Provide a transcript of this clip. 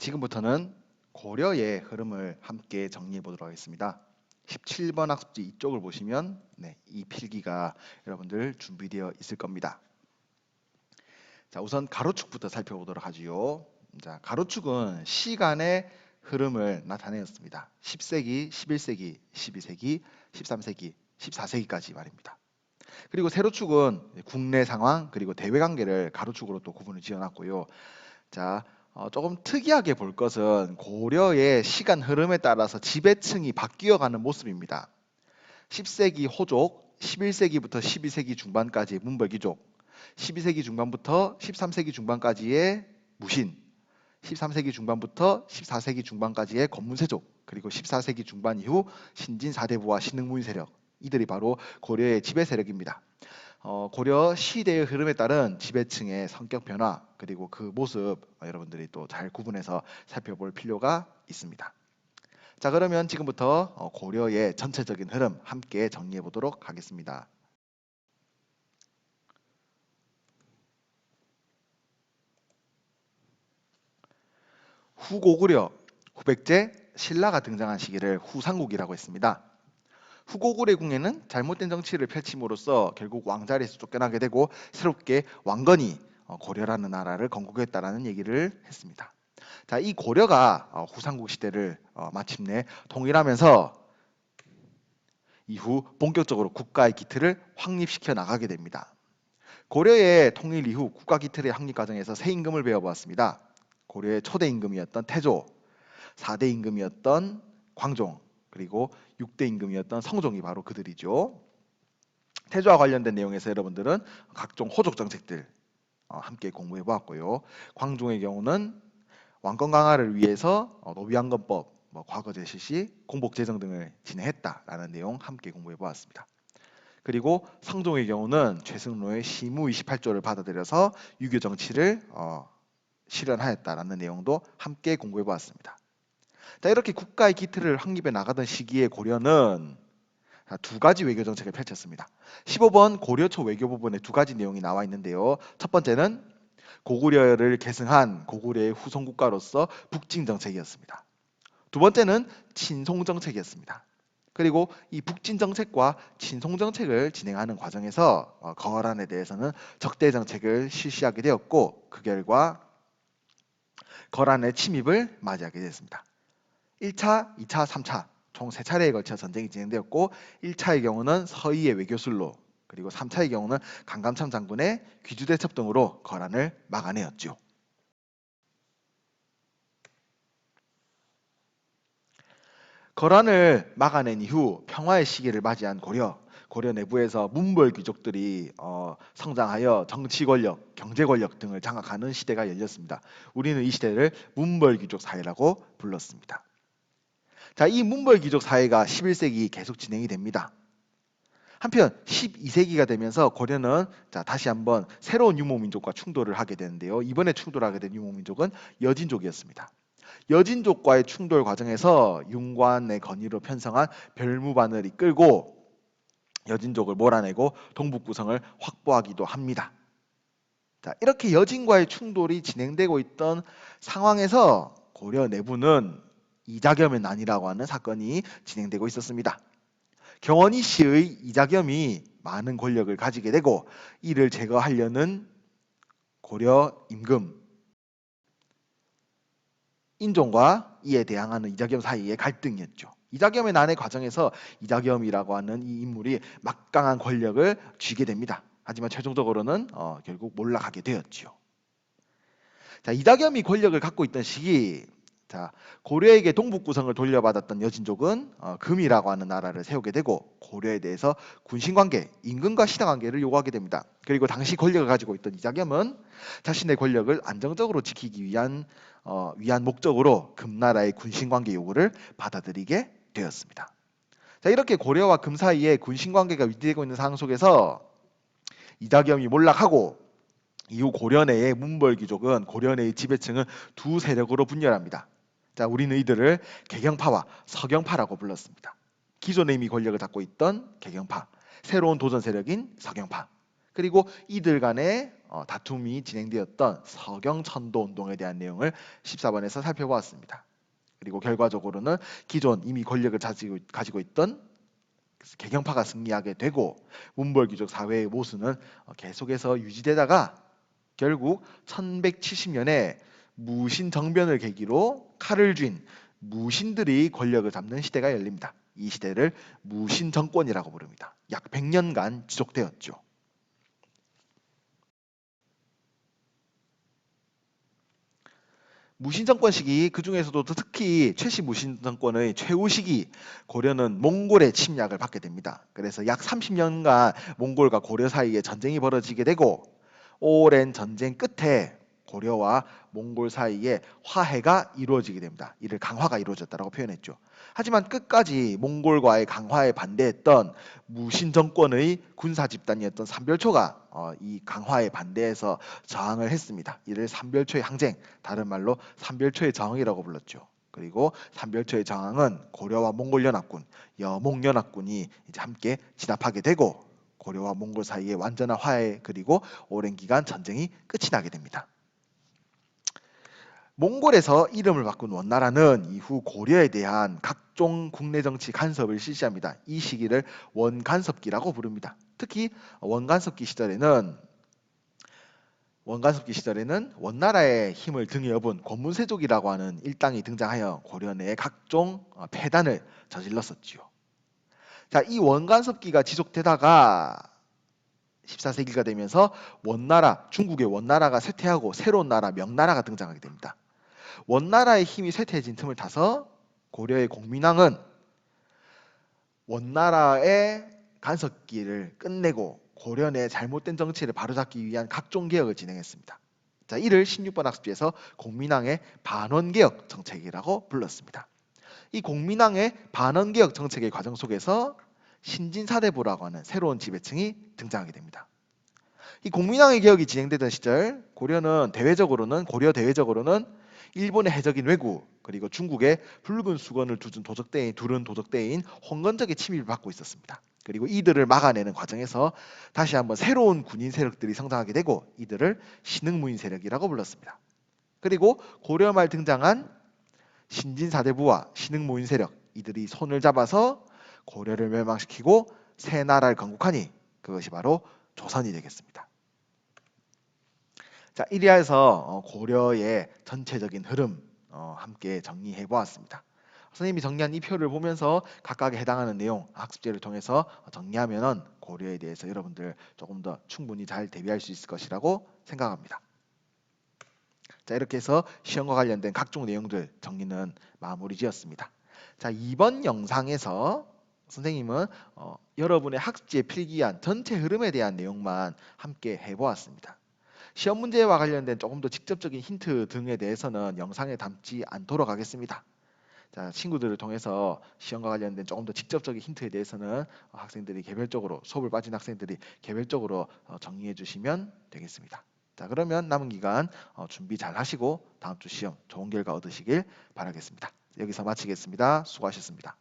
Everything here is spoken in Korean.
지금부터는 고려의 흐름을 함께 정리해 보도록 하겠습니다. 17번 학습지 이쪽을 보시면 네, 이 필기가 여러분들 준비되어 있을 겁니다. 자, 우선 가로축부터 살펴보도록 하지요. 자, 가로축은 시간의 흐름을 나타내었습니다. 10세기, 11세기, 12세기, 13세기, 14세기까지 말입니다. 그리고 세로축은 국내 상황 그리고 대외 관계를 가로축으로 또 구분을 지어놨고요. 자, 어, 조금 특이하게 볼 것은 고려의 시간 흐름에 따라서 지배층이 바뀌어 가는 모습입니다. 10세기 호족, 11세기부터 12세기 중반까지의 문벌귀족, 12세기 중반부터 13세기 중반까지의 무신, 13세기 중반부터 14세기 중반까지의 권문세족, 그리고 14세기 중반 이후 신진 사대부와 신흥무인 세력, 이들이 바로 고려의 지배 세력입니다. 어, 고려 시대의 흐름에 따른 지배층의 성격 변화 그리고 그 모습 어, 여러분들이 또 잘 구분해서 살펴볼 필요가 있습니다. 자 그러면 지금부터 어, 고려의 전체적인 흐름 함께 정리해 보도록 하겠습니다. 후고구려, 후백제, 신라가 등장한 시기를 후삼국이라고 했습니다. 후고구려 궁에는 잘못된 정치를 펼침으로써 결국 왕자리에서 쫓겨나게 되고 새롭게 왕건이 어, 고려라는 나라를 건국했다라는 얘기를 했습니다. 자, 이 고려가 어, 후삼국 시대를 어, 마침내 통일하면서 이후 본격적으로 국가의 기틀을 확립시켜 나가게 됩니다. 고려의 통일 이후 국가 기틀의 확립 과정에서 새 임금을 배워보았습니다. 고려의 초대 임금이었던 태조, 4대 임금이었던 광종, 그리고 6대 임금이었던 성종이 바로 그들이죠. 태조와 관련된 내용에서 여러분들은 각종 호족 정책들 어, 함께 공부해 보았고요. 광종의 경우는 왕권 강화를 위해서 어, 노비왕건법, 뭐 과거제 실시, 공복 제정 등을 진행했다라는 내용 함께 공부해 보았습니다. 그리고 성종의 경우는 최승로의 시무 28조를 받아들여서 유교 정치를 어, 실현하였다라는 내용도 함께 공부해 보았습니다. 자, 이렇게 국가의 기틀을 확립해 나가던 시기에 고려는 두 가지 외교 정책을 펼쳤습니다. 15번 고려 초 외교 부분에 두 가지 내용이 나와 있는데요. 첫 번째는 고구려를 계승한 고구려의 후손 국가로서 북진 정책이었습니다. 두 번째는 친송 정책이었습니다. 그리고 이 북진 정책과 친송 정책을 진행하는 과정에서 어, 거란에 대해서는 적대 정책을 실시하게 되었고 그 결과 거란의 침입을 맞이하게 됐습니다. 1차, 2차, 3차 총 3차례에 걸쳐 전쟁이 진행되었고 1차의 경우는 서희의 외교술로 그리고 3차의 경우는 강감참 장군의 귀주대첩 등으로 거란을 막아내었죠. 거란을 막아낸 이후 평화의 시기를 맞이한 고려 고려 내부에서 문벌 귀족들이 어, 성장하여 정치 권력, 경제 권력 등을 장악하는 시대가 열렸습니다. 우리는 이 시대를 문벌 귀족 사회라고 불렀습니다. 자, 이 문벌 귀족 사회가 11세기 계속 진행이 됩니다. 한편 12세기가 되면서 고려는 자, 다시 한번 새로운 유목 민족과 충돌을 하게 되는데요. 이번에 충돌하게 된 유목 민족은 여진족이었습니다. 여진족과의 충돌 과정에서 윤관의 건의로 편성한 별무반을 이끌고 여진족을 몰아내고 동북 구성을 확보하기도 합니다. 자, 이렇게 여진과의 충돌이 진행되고 있던 상황에서 고려 내부는 이자겸의 난이라고 하는 사건이 진행되고 있었습니다. 경원이 씨의 이자겸이 많은 권력을 가지게 되고 이를 제거하려는 고려 임금 인종과 이에 대항하는 이자겸 사이의 갈등이었죠. 이자겸의 난의 과정에서 이자겸이라고 하는 이 인물이 막강한 권력을 쥐게 됩니다. 하지만 최종적으로는 어, 결국 몰락하게 되었죠. 자, 이자겸이 권력을 갖고 있던 시기 자, 고려에게 동북구성을 돌려받았던 여진족은 어, 금이라고 하는 나라를 세우게 되고 고려에 대해서 군신관계, 임금과 신하관계를 요구하게 됩니다. 그리고 당시 권력을 가지고 있던 이자겸은 자신의 권력을 안정적으로 지키기 위한 어, 위한 목적으로 금나라의 군신관계 요구를 받아들이게 되었습니다. 자, 이렇게 고려와 금 사이에 군신관계가 위되고 있는 상황 속에서 이자겸이 몰락하고 이후 고려 내의 문벌 귀족은 고려 내의 지배층은 두 세력으로 분열합니다. 자, 우리는 이들을 개경파와 서경파라고 불렀습니다. 기존에 이미 권력을 잡고 있던 개경파, 새로운 도전 세력인 서경파, 그리고 이들 간의 어, 다툼이 진행되었던 서경 천도 운동에 대한 내용을 14번에서 살펴보았습니다. 그리고 결과적으로는 기존 이미 권력을 가지고, 가지고 있던 개경파가 승리하게 되고 문벌귀족 사회의 모순은 어, 계속해서 유지되다가 결국 1170년에 무신 정변을 계기로 칼을 쥔 무신들이 권력을 잡는 시대가 열립니다. 이 시대를 무신 정권이라고 부릅니다. 약 100년간 지속되었죠. 무신 정권 시기 그 중에서도 특히 최씨 무신 정권의 최후 시기 고려는 몽골의 침략을 받게 됩니다. 그래서 약 30년간 몽골과 고려 사이에 전쟁이 벌어지게 되고 오랜 전쟁 끝에 고려와 몽골 사이에 화해가 이루어지게 됩니다. 이를 강화가 이루어졌다고 표현했죠. 하지만 끝까지 몽골과의 강화에 반대했던 무신 정권의 군사 집단이었던 삼별초가 어, 이 강화에 반대해서 저항을 했습니다. 이를 삼별초의 항쟁, 다른 말로 삼별초의 저항이라고 불렀죠. 그리고 삼별초의 저항은 고려와 몽골 연합군, 여몽 연합군이 이제 함께 진압하게 되고 고려와 몽골 사이에 완전한 화해 그리고 오랜 기간 전쟁이 끝이 나게 됩니다. 몽골에서 이름을 바꾼 원나라는 이후 고려에 대한 각종 국내 정치 간섭을 실시합니다. 이 시기를 원간섭기라고 부릅니다. 특히 원간섭기 시절에는 원간섭기 시절에는 원나라의 힘을 등에 업은 권문세족이라고 하는 일당이 등장하여 고려 내에 각종 어, 폐단을 저질렀었지요. 자, 이 원간섭기가 지속되다가 14세기가 되면서 원나라, 중국의 원나라가 쇠퇴하고 새로운 나라, 명나라가 등장하게 됩니다. 원나라의 힘이 쇠퇴해진 틈을 타서 고려의 공민왕은 원나라의 간섭기를 끝내고 고려 내 잘못된 정치를 바로잡기 위한 각종 개혁을 진행했습니다. 자, 이를 16번 학습지에서 공민왕의 반원개혁 정책이라고 불렀습니다. 이 공민왕의 반원개혁 정책의 과정 속에서 신진사대부라고 하는 새로운 지배층이 등장하게 됩니다. 이 공민왕의 개혁이 진행되던 시절 고려는 대외적으로는 고려 대외적으로는 일본의 해적인 왜구 그리고 중국의 붉은 수건을 두준 도적대인 두른 도적대인 홍건적의 침입을 받고 있었습니다. 그리고 이들을 막아내는 과정에서 다시 한번 새로운 군인 세력들이 성장하게 되고 이들을 신흥무인 세력이라고 불렀습니다. 그리고 고려 말 등장한 신진사대부와 신흥무인 세력 이들이 손을 잡아서 고려를 멸망시키고 새 나라를 건국하니 그것이 바로 조선이 되겠습니다. 자, 이리하여서 어, 고려의 전체적인 흐름 어, 함께 정리해 보았습니다. 선생님이 정리한 이 표를 보면서 각각에 해당하는 내용 학습제를 통해서 정리하면 고려에 대해서 여러분들 조금 더 충분히 잘 대비할 수 있을 것이라고 생각합니다. 자 이렇게 해서 시험과 관련된 각종 내용들 정리는 마무리 지었습니다. 자 이번 영상에서 선생님은 어, 여러분의 학습지에 필기한 전체 흐름에 대한 내용만 함께 해보았습니다. 시험 문제와 관련된 조금 더 직접적인 힌트 등에 대해서는 영상에 담지 않도록 하겠습니다. 자, 친구들을 통해서 시험과 관련된 조금 더 직접적인 힌트에 대해서는 학생들이 개별적으로 수업을 빠진 학생들이 개별적으로 어, 정리해 주시면 되겠습니다. 자, 그러면 남은 기간 어, 준비 잘 하시고 다음 주 시험 좋은 결과 얻으시길 바라겠습니다. 여기서 마치겠습니다. 수고하셨습니다.